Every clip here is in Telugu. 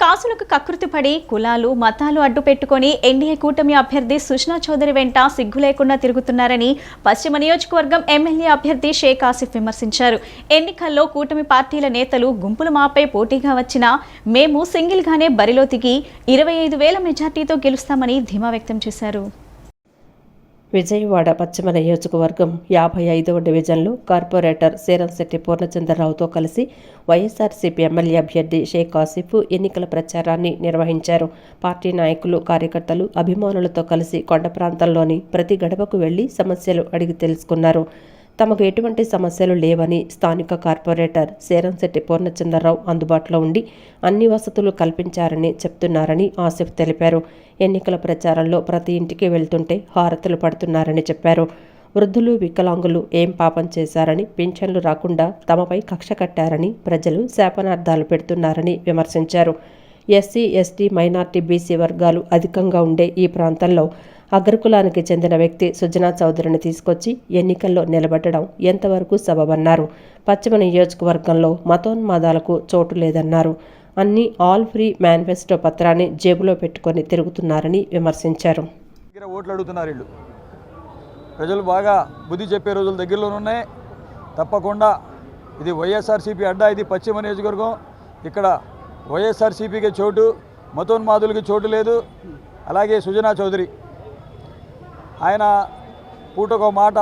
కాసులకు కకృతిపడి కులాలు మతాలు అడ్డు పెట్టుకొని ఎన్డీఏ కూటమి అభ్యర్థి సుష్మా చౌదరి వెంట సిగ్గు లేకుండా తిరుగుతున్నారని పశ్చిమ నియోజకవర్గం ఎమ్మెల్యే అభ్యర్థి షేక్ ఆసిఫ్ విమర్శించారు. ఎన్నికల్లో కూటమి పార్టీల నేతలు గుంపులు మాపై పోటీగా వచ్చినా మేము సింగిల్గానే బరిలో దిగి ఇరవై ఐదు వేల మెజార్టీతో గెలుస్తామని ధీమా వ్యక్తం చేశారు. విజయవాడ పశ్చిమ నియోజకవర్గం యాభై ఐదవ డివిజన్లో కార్పొరేటర్ శీరంశెట్టి పూర్ణచంద్రరావుతో కలిసి వైఎస్ఆర్సీపీ ఎమ్మెల్యే అభ్యర్థి షేక్ ఆసిఫ్ ఎన్నికల ప్రచారాన్ని నిర్వహించారు. పార్టీ నాయకులు కార్యకర్తలు అభిమానులతో కలిసి కొండ ప్రాంతంలోని ప్రతి గడపకు వెళ్ళి సమస్యలు అడిగి తెలుసుకున్నారు. తమకు ఎటువంటి సమస్యలు లేవని స్థానిక కార్పొరేటర్ శేరంశెట్టి పూర్ణచంద్రరావు అందుబాటులో ఉండి అన్ని వసతులు కల్పించారని చెప్తున్నారని ఆసిఫ్ తెలిపారు. ఎన్నికల ప్రచారంలో ప్రతి ఇంటికి వెళ్తుంటే హారతులు పడుతున్నారని చెప్పారు. వృద్ధులు వికలాంగులు ఏం పాపం చేశారని పింఛన్లు రాకుండా తమపై కక్ష కట్టారని ప్రజలు శాపనార్థాలు పెడుతున్నారని విమర్శించారు. ఎస్సీ ఎస్టీ మైనార్టీ బీసీ వర్గాలు అధికంగా ఉండే ఈ ప్రాంతంలో అగ్రకులానికి చెందిన వ్యక్తి సుజనా చౌదరిని తీసుకొచ్చి ఎన్నికల్లో నిలబెట్టడం ఎంతవరకు సబబన్నారు? పశ్చిమ నియోజకవర్గంలో మతోన్మాదాలకు చోటు లేదన్నారు. అన్ని ఆల్ ఫ్రీ మేనిఫెస్టో పత్రాన్ని జేబులో పెట్టుకొని తిరుగుతున్నారని విమర్శించారు. ఓట్లు అడుగుతున్నారు వీళ్ళు. ప్రజలు బాగా బుద్ధి చెప్పే రోజులు దగ్గరలోనే ఉన్నాయి. తప్పకుండా ఇది వైఎస్ఆర్సీపీ అడ్డా ఇది పశ్చిమ నియోజకవర్గం. ఇక్కడ వైఎస్ఆర్సీపీకి చోటు మతోన్మాదులకి చోటు లేదు. అలాగే సుజనా చౌదరి. ఆయన పూటకో మాట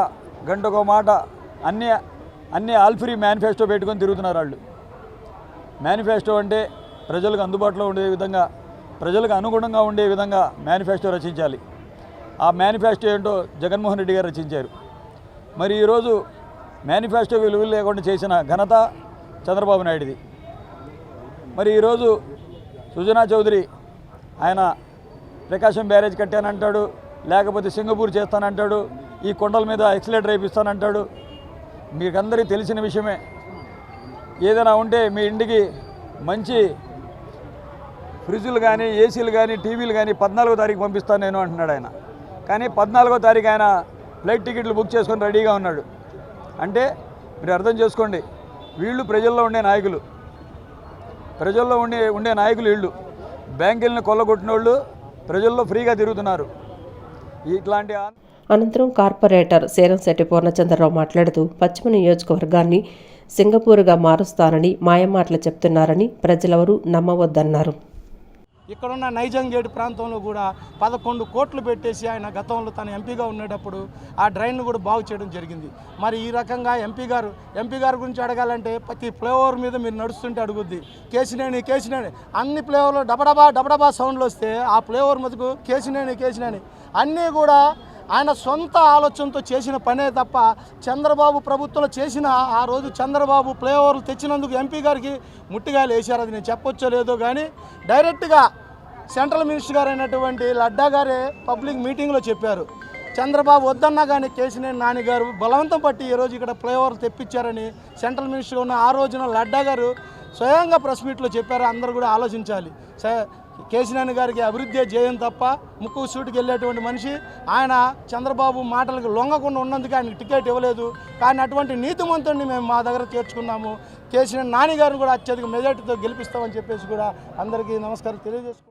గంటకో మాట అన్ని అన్ని ఆల్ఫ్రీ మేనిఫెస్టో పెట్టుకొని తిరుగుతున్నారు వాళ్ళు. మేనిఫెస్టో అంటే ప్రజలకు అందుబాటులో ఉండే విధంగా ప్రజలకు అనుగుణంగా ఉండే విధంగా మేనిఫెస్టో రచించాలి. ఆ మేనిఫెస్టో ఏంటో జగన్మోహన్ రెడ్డి గారు రచించారు. మరి ఈరోజు మేనిఫెస్టో విలువలు లేకుండా చేసిన ఘనత చంద్రబాబు నాయుడిది. మరి ఈరోజు సుజనా చౌదరి ఆయన ప్రకాశం బ్యారేజ్ కట్టానంటాడు లేకపోతే సింగపూర్ చేస్తానంటాడు ఈ కొండల మీద ఎక్సలేటర్ వేపిస్తానంటాడు. మీకందరికీ తెలిసిన విషయమే. ఏదైనా ఉంటే మీ ఇంటికి మంచి ఫ్రిడ్జులు కానీ ఏసీలు కానీ టీవీలు కానీ పద్నాలుగో తారీఖు పంపిస్తాను నేను అంటున్నాడు ఆయన. కానీ పద్నాలుగో తారీఖు ఆయన ఫ్లైట్ టికెట్లు బుక్ చేసుకొని రెడీగా ఉన్నాడు. అంటే మీరు అర్థం చేసుకోండి వీళ్ళు ప్రజల్లో ఉండే నాయకులు. ప్రజల్లో ఉండే ఉండే నాయకులు వీళ్ళు బ్యాంకులను కొల్లగొట్టిన వాళ్ళు ప్రజల్లో ఫ్రీగా తిరుగుతున్నారు. ఇట్లాంటి అనంతరం కార్పొరేటర్ శేరంశెట్టి పూర్ణచంద్రరావు మాట్లాడుతూ పశ్చిమ నియోజకవర్గాన్ని సింగపూర్గా మారుస్తానని మాయమాటలు చెప్తున్నారని ప్రజలెవరూ నమ్మవద్దన్నారు. ఇక్కడున్న నైజాం గేట్ ప్రాంతంలో కూడా పదకొండు కోట్లు పెట్టేసి ఆయన గతంలో తన ఎంపీగా ఉండేటప్పుడు ఆ డ్రైన్ను కూడా బాగు చేయడం జరిగింది. మరి ఈ రకంగా ఎంపీ గారు ఎంపీ గారి గురించి అడగాలంటే ప్రతి ఫ్లేఓవర్ మీద మీరు నడుస్తుంటే అడుగుద్ది. కేసినేని కేసినేని అన్ని ఫ్లేవర్లో డబడబా డబడబా సౌండ్లు వస్తే ఆ ఫ్లేఓవర్ మీదకు కేసినేని కేసినేని అన్నీ కూడా ఆయన సొంత ఆలోచనతో చేసిన పనే తప్ప చంద్రబాబు ప్రభుత్వంలో చేసిన ఆ రోజు చంద్రబాబు ఫ్లేఓవర్లు తెచ్చినందుకు ఎంపీ గారికి ముట్టిగాయలు వేశారు. అది నేను చెప్పొచ్చో లేదో కానీ డైరెక్ట్గా సెంట్రల్ మినిస్టర్ గారు అయినటువంటి లడ్డా గారే పబ్లిక్ మీటింగ్లో చెప్పారు. చంద్రబాబు వద్దన్నా కానీ కేసినేని నాన్నగారు బలవంతం పట్టి ఈరోజు ఇక్కడ ఫ్లైఓవర్ తెప్పించారని సెంట్రల్ మినిస్టర్ ఉన్న ఆ రోజున లడ్డా గారు స్వయంగా ప్రెస్ మీట్లో చెప్పారు. అందరూ కూడా ఆలోచించాలి. స- కేసీనాని గారికి అభివృద్ధి జయం తప్ప ముక్కు సూటికి వెళ్ళేటువంటి మనిషి ఆయన చంద్రబాబు మాటలకు లొంగకుండా ఉన్నందుకు ఆయనకి టికెట్ ఇవ్వలేదు. కానీ అటువంటి నీతిమంతుడిని మేము మా దగ్గర చేర్చుకున్నాము. కేసీఆర్ నాని గారిని కూడా అత్యధిక మెజార్టీతో గెలిపిస్తామని చెప్పేసి కూడా అందరికీ నమస్కారం తెలియజేసుకుంటాం